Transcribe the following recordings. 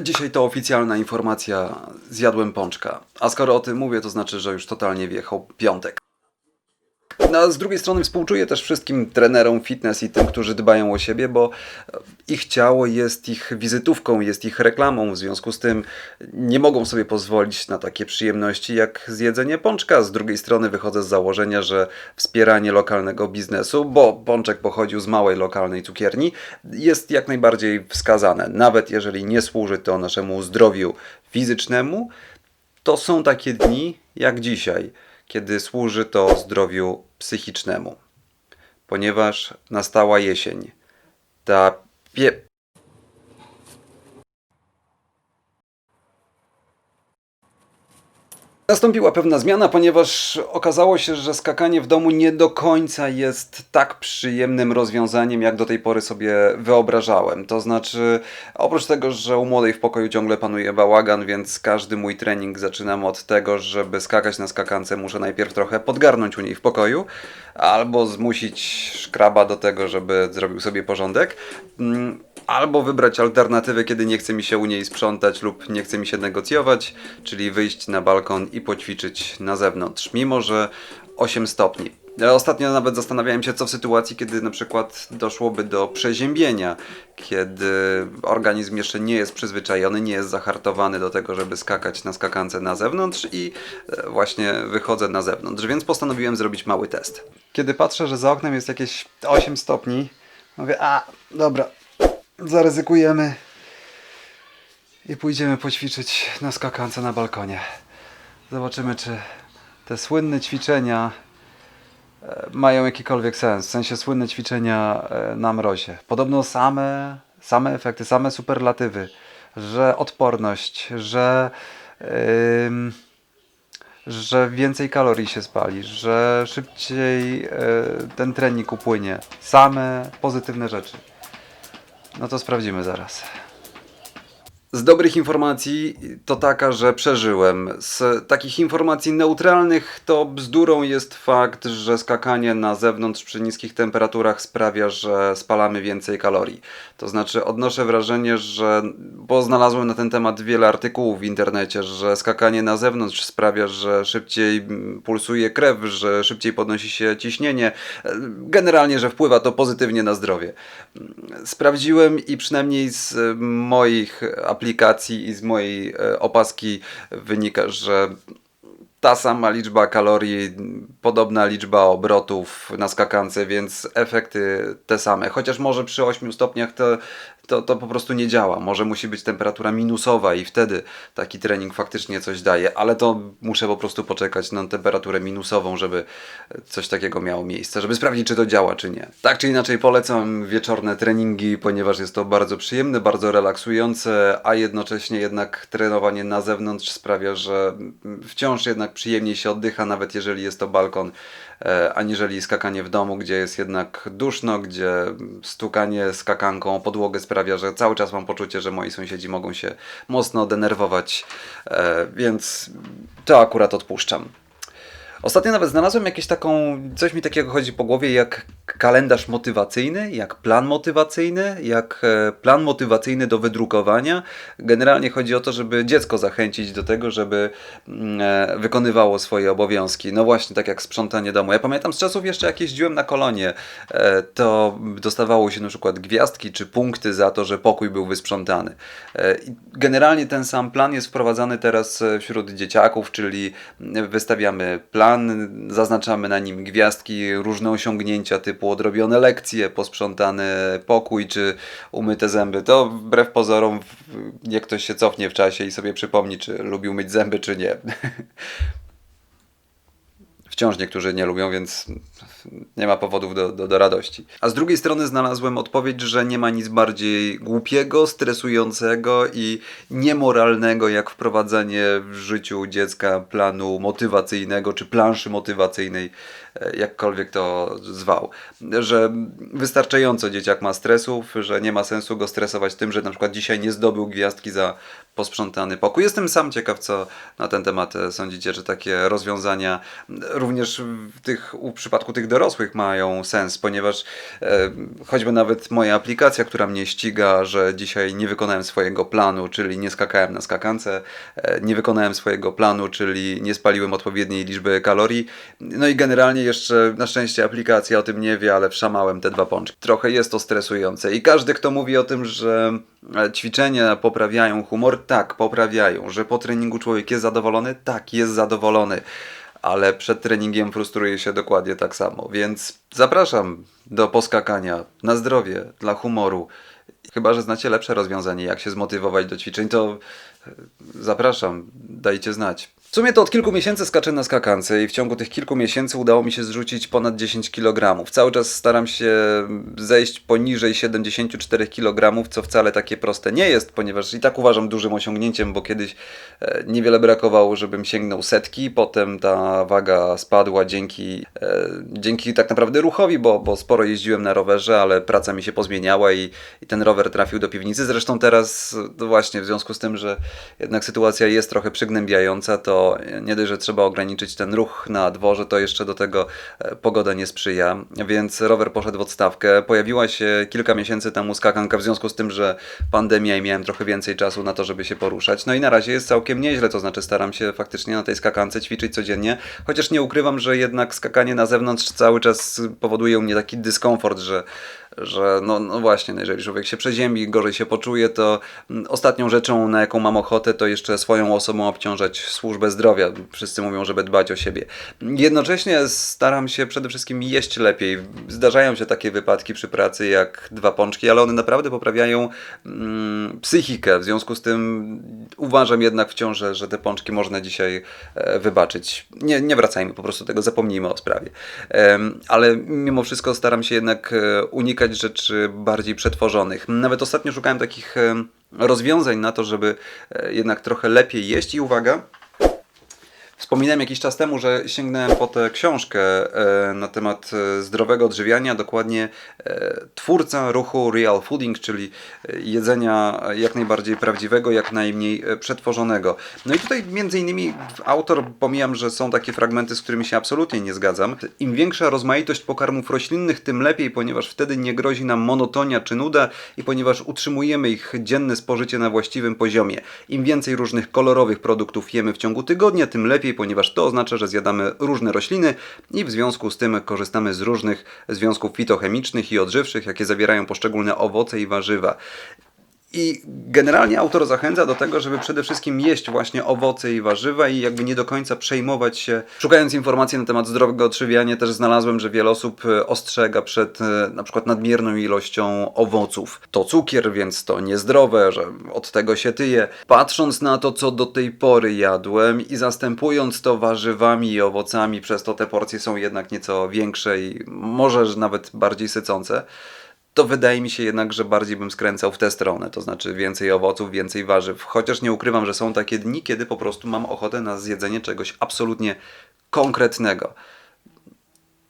Dzisiaj to oficjalna informacja. Zjadłem pączka. A skoro o tym mówię, to znaczy, że już totalnie wjechał piątek. No, a z drugiej strony współczuję też wszystkim trenerom fitness i tym, którzy dbają o siebie, bo ich ciało jest ich wizytówką, jest ich reklamą. W związku z tym nie mogą sobie pozwolić na takie przyjemności jak zjedzenie pączka. Z drugiej strony wychodzę z założenia, że wspieranie lokalnego biznesu, bo pączek pochodził z małej lokalnej cukierni, jest jak najbardziej wskazane. Nawet jeżeli nie służy to naszemu zdrowiu fizycznemu, to są takie dni jak dzisiaj, kiedy służy to zdrowiu psychicznemu. Ponieważ nastała jesień. Ta pie... Nastąpiła pewna zmiana, ponieważ okazało się, że skakanie w domu nie do końca jest tak przyjemnym rozwiązaniem, jak do tej pory sobie wyobrażałem. To znaczy, oprócz tego, że u młodej w pokoju ciągle panuje bałagan, więc każdy mój trening zaczynam od tego, żeby skakać na skakance, muszę najpierw trochę podgarnąć u niej w pokoju, albo zmusić szkraba do tego, żeby zrobił sobie porządek. Mm, albo wybrać alternatywę, kiedy nie chce mi się u niej sprzątać lub nie chce mi się negocjować, czyli wyjść na balkon i poćwiczyć na zewnątrz, mimo że 8 stopni. Ostatnio nawet zastanawiałem się, co w sytuacji, kiedy na przykład doszłoby do przeziębienia, kiedy organizm jeszcze nie jest przyzwyczajony, nie jest zahartowany do tego, żeby skakać na skakance na zewnątrz i e, właśnie wychodzę na zewnątrz, więc postanowiłem zrobić mały test. Kiedy patrzę, że za oknem jest jakieś 8 stopni, mówię, a dobra, zaryzykujemy i pójdziemy poćwiczyć na skakance na balkonie. Zobaczymy, czy te słynne ćwiczenia e, mają jakikolwiek sens. W sensie słynne ćwiczenia e, na mrozie. Podobno same, same efekty, same superlatywy, że odporność, że, ym, że więcej kalorii się spali, że szybciej e, ten trening upłynie. Same pozytywne rzeczy. No to sprawdzimy zaraz. Z dobrych informacji to taka, że przeżyłem. Z takich informacji neutralnych to bzdurą jest fakt, że skakanie na zewnątrz przy niskich temperaturach sprawia, że spalamy więcej kalorii. To znaczy odnoszę wrażenie, że bo znalazłem na ten temat wiele artykułów w internecie, że skakanie na zewnątrz sprawia, że szybciej mm, pulsuje krew, że szybciej podnosi się ciśnienie. Generalnie, że wpływa to pozytywnie na zdrowie. Sprawdziłem i przynajmniej z moich aplikacji i z mojej e, opaski wynika, że ta sama liczba kalorii, podobna liczba obrotów na skakance, więc efekty te same. Chociaż może przy 8 stopniach to, to, to po prostu nie działa. Może musi być temperatura minusowa i wtedy taki trening faktycznie coś daje, ale to muszę po prostu poczekać na temperaturę minusową, żeby coś takiego miało miejsce, żeby sprawdzić, czy to działa, czy nie. Tak czy inaczej polecam wieczorne treningi, ponieważ jest to bardzo przyjemne, bardzo relaksujące, a jednocześnie jednak trenowanie na zewnątrz sprawia, że wciąż jednak przyjemniej się oddycha, nawet jeżeli jest to balkon, aniżeli skakanie w domu, gdzie jest jednak duszno, gdzie stukanie skakanką o podłogę sprawia, że cały czas mam poczucie, że moi sąsiedzi mogą się mocno denerwować, e, więc to akurat odpuszczam. Ostatnio nawet znalazłem jakieś taką, coś mi takiego chodzi po głowie, jak kalendarz motywacyjny, jak plan motywacyjny, jak e, plan motywacyjny do wydrukowania. Generalnie chodzi o to, żeby dziecko zachęcić do tego, żeby mm, e, wykonywało swoje obowiązki. No właśnie, tak jak sprzątanie domu. Ja pamiętam z czasów jeszcze jak jeździłem na kolonie, e, to dostawało się na przykład gwiazdki czy punkty za to, że pokój był wysprzątany. Generalnie ten sam plan jest wprowadzany teraz wśród dzieciaków, czyli wystawiamy plan, zaznaczamy na nim gwiazdki, różne osiągnięcia typu odrobione lekcje, posprzątany pokój czy umyte zęby. To wbrew pozorom niech ktoś się cofnie w czasie i sobie przypomni, czy lubił myć zęby, czy nie. Wciąż niektórzy nie lubią, więc nie ma powodów do, do, do radości. A z drugiej strony znalazłem odpowiedź, że nie ma nic bardziej głupiego, stresującego i niemoralnego, jak wprowadzenie w życiu dziecka planu motywacyjnego czy planszy motywacyjnej, e, jakkolwiek to zwał. Że wystarczająco dzieciak ma stresów, że nie ma sensu go stresować tym, że na przykład dzisiaj nie zdobył gwiazdki za posprzątany pokój. Jestem sam ciekaw, co na ten temat e, sądzicie, że takie rozwiązania również w, tych, w przypadku tych dorosłych mają sens, ponieważ e, choćby nawet moja aplikacja, która mnie ściga, że dzisiaj nie wykonałem swojego planu, czyli nie skakałem na skakance, e, nie wykonałem swojego planu, czyli nie spaliłem odpowiedniej liczby kalorii. No i generalnie jeszcze na szczęście aplikacja o tym nie wie, ale wszamałem te dwa pączki. Trochę jest to stresujące i każdy, kto mówi o tym, że e, ćwiczenia poprawiają humor, tak, poprawiają. Że po treningu człowiek jest zadowolony, tak, jest zadowolony. Ale przed treningiem frustruje się dokładnie tak samo, więc zapraszam do poskakania na zdrowie, dla humoru. Chyba, że znacie lepsze rozwiązanie, jak się zmotywować do ćwiczeń, to zapraszam, dajcie znać. W sumie to od kilku miesięcy skaczę na skakance i w ciągu tych kilku miesięcy udało mi się zrzucić ponad 10 kg. Cały czas staram się zejść poniżej 74 kg, co wcale takie proste nie jest, ponieważ i tak uważam dużym osiągnięciem, bo kiedyś e, niewiele brakowało, żebym sięgnął setki, potem ta waga spadła dzięki, e, dzięki tak naprawdę ruchowi, bo, bo sporo jeździłem na rowerze, ale praca mi się pozmieniała i, i ten rower trafił do piwnicy. Zresztą teraz, właśnie, w związku z tym, że jednak sytuacja jest trochę przygnębiająca, to nie dość, że trzeba ograniczyć ten ruch na dworze, to jeszcze do tego e, pogoda nie sprzyja, więc rower poszedł w odstawkę. Pojawiła się kilka miesięcy temu skakanka w związku z tym, że pandemia i miałem trochę więcej czasu na to, żeby się poruszać. No i na razie jest całkiem nieźle, to znaczy staram się faktycznie na tej skakance ćwiczyć codziennie, chociaż nie ukrywam, że jednak skakanie na zewnątrz cały czas powoduje u mnie taki dyskomfort, że że no, no właśnie, no jeżeli człowiek się przeziębi, gorzej się poczuje, to mm, ostatnią rzeczą, na jaką mam ochotę, to jeszcze swoją osobą obciążać służbę zdrowia. Wszyscy mówią, żeby dbać o siebie. Jednocześnie staram się przede wszystkim jeść lepiej. Zdarzają się takie wypadki przy pracy jak dwa pączki, ale one naprawdę poprawiają mm, psychikę. W związku z tym uważam jednak wciąż, że, że te pączki można dzisiaj e, wybaczyć. Nie, nie wracajmy, po prostu tego zapomnijmy o sprawie. Em, ale mimo wszystko staram się jednak e, unikać rzeczy bardziej przetworzonych. Nawet ostatnio szukałem takich rozwiązań na to, żeby e, jednak trochę lepiej jeść i uwaga, Wspominałem jakiś czas temu, że sięgnąłem po tę książkę e, na temat e, zdrowego odżywiania, dokładnie e, twórca ruchu Real Fooding, czyli jedzenia jak najbardziej prawdziwego, jak najmniej przetworzonego. No i tutaj między innymi autor, pomijam, że są takie fragmenty, z którymi się absolutnie nie zgadzam. Im większa rozmaitość pokarmów roślinnych, tym lepiej, ponieważ wtedy nie grozi nam monotonia czy nuda i ponieważ utrzymujemy ich dzienne spożycie na właściwym poziomie. Im więcej różnych kolorowych produktów jemy w ciągu tygodnia, tym lepiej, ponieważ to oznacza, że zjadamy różne rośliny i w związku z tym korzystamy z różnych związków fitochemicznych i odżywczych, jakie zawierają poszczególne owoce i warzywa. I generalnie autor zachęca do tego, żeby przede wszystkim jeść właśnie owoce i warzywa i jakby nie do końca przejmować się. Szukając informacji na temat zdrowego odżywiania też znalazłem, że wiele osób e, ostrzega przed e, na przykład nadmierną ilością owoców. To cukier, więc to niezdrowe, że od tego się tyje. Patrząc na to, co do tej pory jadłem i zastępując to warzywami i owocami, przez to te porcje są jednak nieco większe i może że nawet bardziej sycące to wydaje mi się jednak, że bardziej bym skręcał w tę stronę, to znaczy więcej owoców, więcej warzyw. Chociaż nie ukrywam, że są takie dni, kiedy po prostu mam ochotę na zjedzenie czegoś absolutnie konkretnego.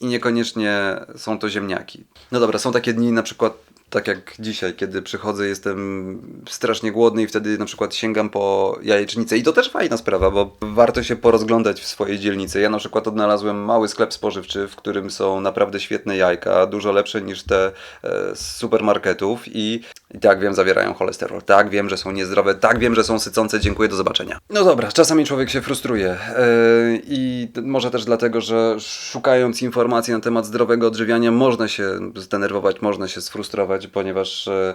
I niekoniecznie są to ziemniaki. No dobra, są takie dni na przykład tak jak dzisiaj, kiedy przychodzę, jestem strasznie głodny i wtedy na przykład sięgam po jajecznicę. I to też fajna sprawa, bo warto się porozglądać w swojej dzielnicy. Ja na przykład odnalazłem mały sklep spożywczy, w którym są naprawdę świetne jajka, dużo lepsze niż te e, z supermarketów i, i tak wiem, zawierają cholesterol. Tak wiem, że są niezdrowe. Tak wiem, że są sycące. Dziękuję, do zobaczenia. No dobra, czasami człowiek się frustruje. E, I może też dlatego, że szukając informacji na temat zdrowego odżywiania, można się zdenerwować, można się sfrustrować, ponieważ e,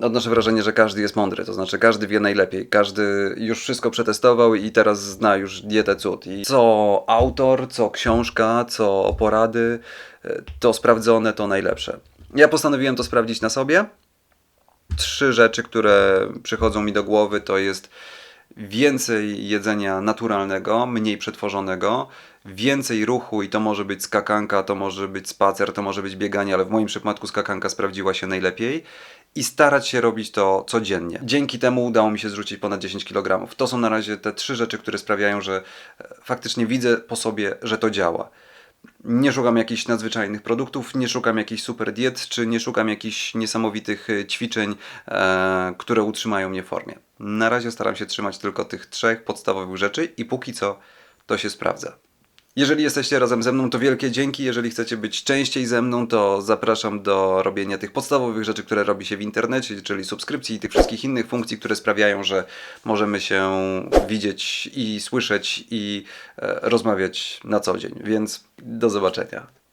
odnoszę wrażenie, że każdy jest mądry, to znaczy każdy wie najlepiej, każdy już wszystko przetestował i teraz zna już dietę cud. I co autor, co książka, co porady, e, to sprawdzone, to najlepsze. Ja postanowiłem to sprawdzić na sobie. Trzy rzeczy, które przychodzą mi do głowy, to jest więcej jedzenia naturalnego, mniej przetworzonego, więcej ruchu i to może być skakanka, to może być spacer, to może być bieganie, ale w moim przypadku skakanka sprawdziła się najlepiej i starać się robić to codziennie. Dzięki temu udało mi się zrzucić ponad 10 kg. To są na razie te trzy rzeczy, które sprawiają, że e, faktycznie widzę po sobie, że to działa. Nie szukam jakichś nadzwyczajnych produktów, nie szukam jakichś super diet, czy nie szukam jakichś niesamowitych e, ćwiczeń, e, które utrzymają mnie w formie. Na razie staram się trzymać tylko tych trzech podstawowych rzeczy i póki co to się sprawdza. Jeżeli jesteście razem ze mną, to wielkie dzięki. Jeżeli chcecie być częściej ze mną, to zapraszam do robienia tych podstawowych rzeczy, które robi się w internecie, czyli subskrypcji i tych wszystkich innych funkcji, które sprawiają, że możemy się widzieć i słyszeć i e, rozmawiać na co dzień. Więc do zobaczenia.